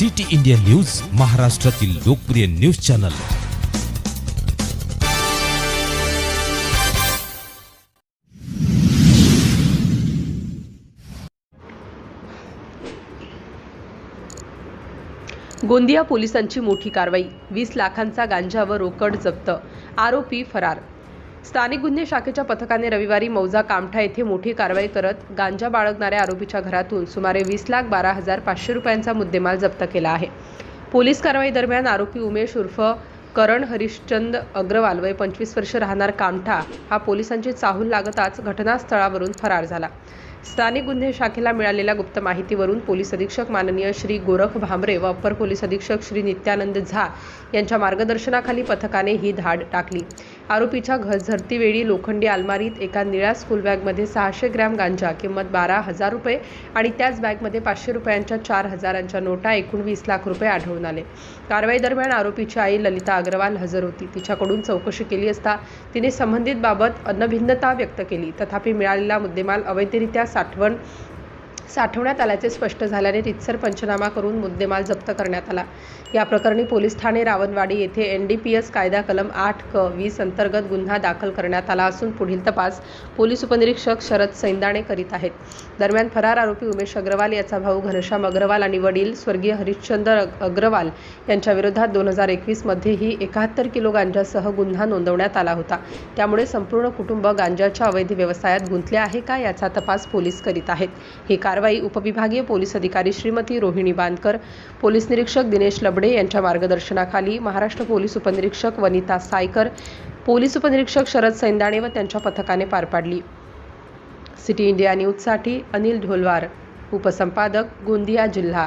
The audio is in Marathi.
सिटी इंडिया न्यूज महाराष्ट्रातील लोकप्रिय न्यूज चॅनल. गोंदिया पोलिसांची मोठी कारवाई वीस लाखांचा गांजा व रोकड जप्त आरोपी फरार स्थानिक गुन्हे शाखेच्या पथकाने रविवारी मौजा कामठा येथे मोठी कारवाई करत गांजा बाळगणाऱ्या आरोपीच्या घरातून सुमारे वीस लाख बारा हजार पाचशे रुपयांचा मुद्देमाल जप्त केला आहे. पोलीस कारवाई दरम्यान आरोपी उमेश उर्फ करण हरिश्चंद अग्रवाल वय पंचवीस वर्ष राहणार कामठा हा पोलिसांची चाहूल लागताच घटनास्थळावरून फरार झाला. स्थानिक गुन्हे शाखेला मिळालेल्या गुप्त माहितीवरून पोलीस अधीक्षक माननीय श्री गोरख भांबरे व अप्पर पोलीस अधीक्षक श्री नित्यानंद झा यांच्या मार्गदर्शनाखाली पथकाने ही धाड टाकली. आरोपीच्या घरझरतीवेळी लोखंडी अलमारीत एका निळ्या स्कूल बॅगमध्ये सहाशे ग्रॅम गांजा किंमत बारा हजार रुपये आणि त्याच बॅगमध्ये पाचशे रुपयांच्या चार हजारांच्या नोटा एकूण वीस लाख रुपये आढळून आले. कारवाई दरम्यान आरोपीची आई ललिता अग्रवाल हजर होती. तिच्याकडून चौकशी केली असता तिने संबंधित बाबत अन्नभिन्नता व्यक्त केली. तथापि मिळालेला मुद्देमाल अवैधरित्या साठवण साठवण्यात आल्याचे स्पष्ट झाल्याने रितसर पंचनामा करून मुद्देमाल जप्त करण्यात आला. या प्रकरणी पोलीस ठाणे रावणवाडी येथे एन डी पी एस कायदा कलम आठ क वीस अंतर्गत गुन्हा दाखल करण्यात आला असून पुढील तपास पोलीस उपनिरीक्षक शरद सैंदाणे करीत आहेत. दरम्यान फरार आरोपी उमेश अग्रवाल याचा भाऊ घनश्याम अग्रवाल आणि वडील स्वर्गीय हरिश्चंद्र अग्रवाल यांच्या विरोधात दोन हजार एकवीसमध्येही एकाहत्तर किलो गांजासह गुन्हा नोंदवण्यात आला होता. त्यामुळे संपूर्ण कुटुंब गांजाच्या अवैध व्यवसायात गुंतले आहे का याचा तपास पोलीस करीत आहेत. ही कारवाई उपविभागीय पोलीस अधिकारी श्रीमती रोहिणी बांदकर पोलीस निरीक्षक दिनेश लबडे यांच्या मार्गदर्शनाखाली महाराष्ट्र पोलीस उपनिरीक्षक वनिता सायकर पोलीस उपनिरीक्षक शरद सैंदाणे व त्यांच्या पथकाने पार पाडली. सिटी इंडिया न्यूजसाठी अनिल ढोलवार उपसंपादक गोंदिया जिल्हा.